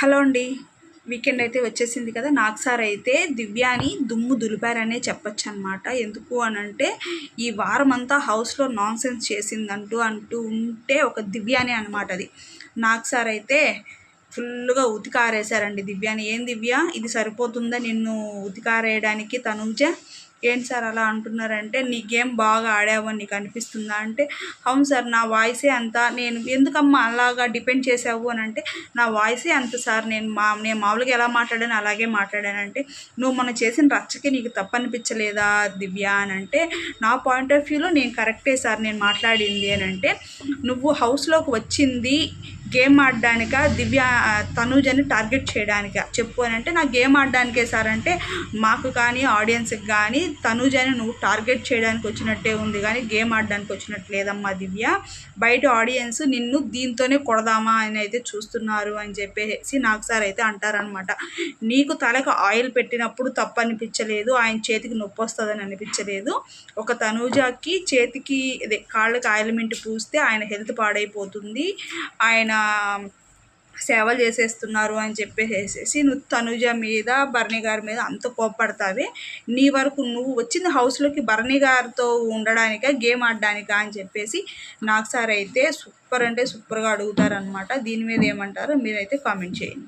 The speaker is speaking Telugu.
హలో అండి. వీకెండ్ అయితే వచ్చేసింది కదా. నాకు సార్ అయితే దివ్యాని దుమ్ము దులిపారనే చెప్పొచ్చు అనమాట ఎందుకు అని అంటే ఈ వారం అంతా హౌస్లో నాన్ సెన్స్ చేసిందంటూ అంటూ ఉంటే ఒక దివ్యాని అనమాట అది. నాకు సార్ అయితే ఫుల్గా ఉతికారేశారండి దివ్యాని. ఏం దివ్య? ఇది సరిపోతుందా నిన్ను ఉతికారేయడానికి తనుజ ఏంటి సార్ అలా అంటున్నారంటే నీ గేమ్ బాగా ఆడావని నీకు అనిపిస్తుందా? అంటే అవును సార్ నా వాయిసే అంత నేను ఎందుకమ్మా అలాగా డిపెండ్ చేసావు అని అంటే నా వాయిసే అంత సార్ నేను మా నేను మామూలుగా ఎలా మాట్లాడాను అలాగే మాట్లాడానంటే నువ్వు మనం చేసిన రచ్చకి నీకు తప్పనిపించలేదా దివ్య అని అంటే నా పాయింట్ ఆఫ్ వ్యూలో నేను కరెక్టే సార్ నేను మాట్లాడింది అని అంటే నువ్వు హౌస్లోకి వచ్చింది గేమ్ ఆడడానిక దివ్య తనూజని టార్గెట్ చేయడానిక? చెప్పు అని అంటే నా గేమ్ ఆడడానికే సార్ అంటే మాకు కానీ ఆడియన్స్కి కానీ తనూజని నువ్వు టార్గెట్ చేయడానికి వచ్చినట్టే ఉంది కానీ గేమ్ ఆడడానికి వచ్చినట్టు లేదమ్మా దివ్య. బయట ఆడియన్స్ నిన్ను దీంతోనే కొడదామా అని అయితే చూస్తున్నారు అని చెప్పేసి నాకు సార్ అయితే అంటారనమాట నీకు తలకు ఆయిల్ పెట్టినప్పుడు తప్పు అనిపించలేదు ఆయన చేతికి నొప్పి వస్తుందని అనిపించలేదు. ఒక తనూజకి చేతికి అదే కాళ్ళకి ఆయిల్మెంట్ పూస్తే ఆయన హెల్త్ పాడైపోతుంది. ఆయన సేవలు చేసేస్తున్నారు అని చెప్పేసేసి నువ్వు తనుజ మీద భరణి గారి మీద అంత కోప్పడతావి? నీ వరకు నువ్వు వచ్చింది హౌస్లోకి భరణి గారితో ఉండడానిక గేమ్ ఆడడానికా అని చెప్పేసి నాకు సార్ అయితే సూపర్ అంటే సూపర్గా అడుగుతారనమాట దీని మీద ఏమంటారో మీరైతే కామెంట్ చేయండి.